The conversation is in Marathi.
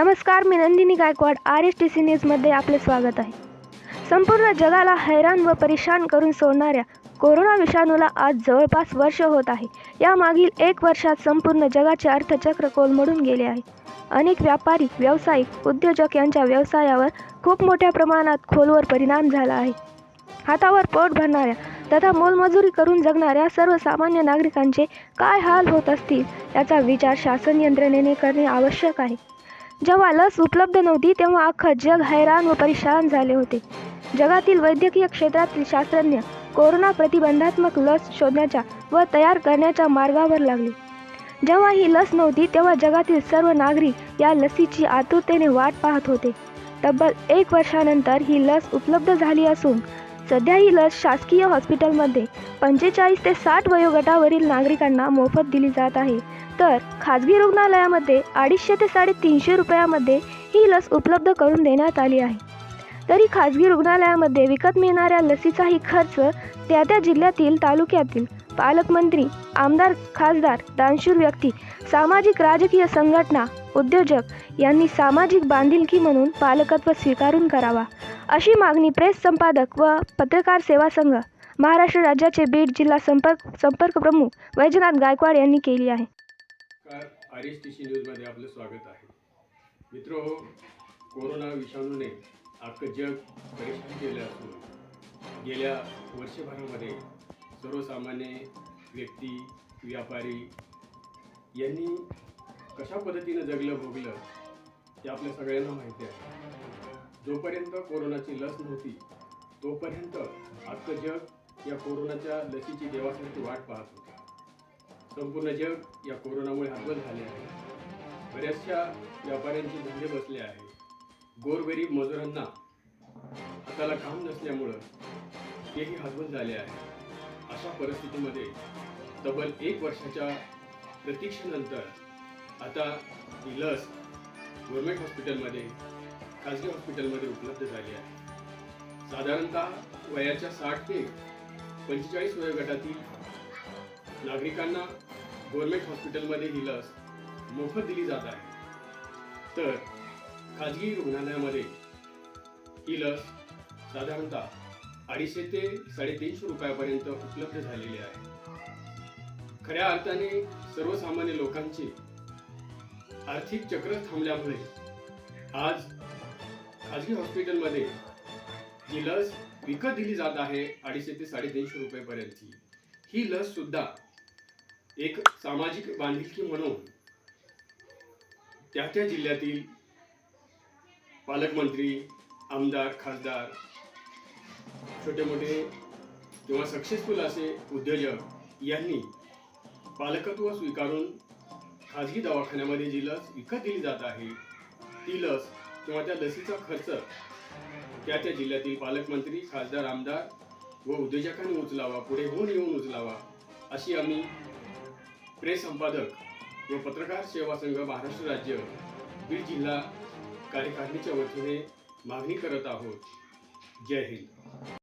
नमस्कार मी Nandini Gaikwad R S T C न्यूजमध्ये आपले स्वागत आहे. संपूर्ण जगाला हैराण व परेशान करून सोडणाऱ्या कोरोना विषाणूला आज जवळपास वर्ष होत आहे. यामागील एक वर्षात संपूर्ण जगाचे अर्थचक्र कोलमडून गेले आहे. अनेक व्यापारी व्यावसायिक उद्योजक यांच्या व्यवसायावर खूप मोठ्या प्रमाणात खोलवर परिणाम झाला आहे. हातावर पोट भरणाऱ्या तथा मोलमजुरी करून जगणाऱ्या सर्वसामान्य नागरिकांचे काय हाल होत असतील याचा विचार शासन यंत्रणेने करणे आवश्यक आहे. जेव्हा लस उपलब्ध नव्हती तेव्हा अख्खं जग हैराण व परेशान झाले होते. जगातील वैद्यकीय क्षेत्रातील शास्त्रज्ञ कोरोना प्रतिबंधात्मक लस शोधण्याच्या व तयार करण्याच्या मार्गावर लागले. जेव्हा ही लस नव्हती तेव्हा जगातील सर्व नागरिक या लसीची आतुरतेने वाट पाहत होते. तब्बल एक वर्षानंतर ही लस उपलब्ध झाली असून सध्या ही लस शासकीय हॉस्पिटलमध्ये पंचेचाळीस ते साठ वयोगटावरील नागरिकांना मोफत दिली जात आहे. तर खाजगी रुग्णालयामध्ये अडीचशे ते साडेतीनशे रुपयामध्ये ही लस उपलब्ध करून देण्यात आली आहे. तरी खाजगी रुग्णालयामध्ये विकत मिळणाऱ्या लसीचाही खर्च त्या त्या जिल्ह्यातील तालुक्यातील पालकमंत्री आमदार खासदार दानशूर व्यक्ती सामाजिक राजकीय संघटना उद्योजक यांनी सामाजिक बांधिलकी म्हणून पालकत्व स्वीकारून करावा. अशी मागणी प्रेस संपादक व पत्रकार सेवा संघ महाराष्ट्र राज्याचे बीड जिल्हा संपर्क संपर्क प्रमुख वैजनाथ गायकवाड यांनी केली आहे. आर एस टी सी न्यूजमध्ये आपलं स्वागत आहे. मित्र कोरोना विषाणूने अख्खं जग परेशान केलं असून गेल्या वर्षभरामध्ये सर्वसामान्य व्यक्ती व्यापारी यांनी कशा पद्धतीनं जगलं भोगलं ते आपल्या सगळ्यांना माहिती आहे. जोपर्यंत कोरोनाची लस नव्हती तोपर्यंत आजचं जग या कोरोनाच्या लसीची देवासाठी वाट पाहत होता. संपूर्ण जग या कोरोनामुळे हतबल झाले आहे. बऱ्याचशा व्यापाऱ्यांचे धंदे बसले आहे. गोरगरीब मजुरांना हाताला काम नसल्यामुळं तेही हतबल झाले आहे. अशा परिस्थितीमध्ये तब्बल एक वर्षाच्या प्रतीक्षेनंतर आता ही लस गव्हर्मेंट हॉस्पिटलमध्ये खाजगी हॉस्पिटलमध्ये उपलब्ध झाली आहे. साधारणतः वयाच्या साठ ते पंचेचाळीस वयोगटातील नागरिकांना गव्हर्मेंट हॉस्पिटलमध्ये ही लस मोफत दिली जात आहे. तर खाजगी रुग्णालयामध्ये ही लस साधारणतः अडीचशे ते साडेतीनशे रुपयापर्यंत उपलब्ध झालेली आहे. खऱ्या अर्थाने सर्वसामान्य लोकांचे आर्थिक चक्र थांबल्यामुळे आज खाजगी हॉस्पिटलमध्ये जी लस विकत दिली जात आहे अडीचशे ते साडेतीनशे रुपयेपर्यंतची. ही लस सुद्धा एक सामाजिक बांधिलकी म्हणून त्या त्या जिल्ह्यातील पालकमंत्री आमदार खासदार छोटे मोठे किंवा सक्सेसफुल असे उद्योजक यांनी पालकत्व स्वीकारून खाजगी दवाखान्यामध्ये जी लस विकत दिली जात आहे ती लस किंवा त्या लसीचा खर्च त्या त्या जिल्ह्यातील पालकमंत्री खासदार आमदार व उद्योजकांनी उचलावा पुढे होऊन येऊन उचलावा अशी आम्ही प्रेस संपादक व पत्रकार सेवा संघ महाराष्ट्र राज्य बीड जिल्हा कार्यकारिणीच्या वतीने मागणी करत आहोत. जय हिंद.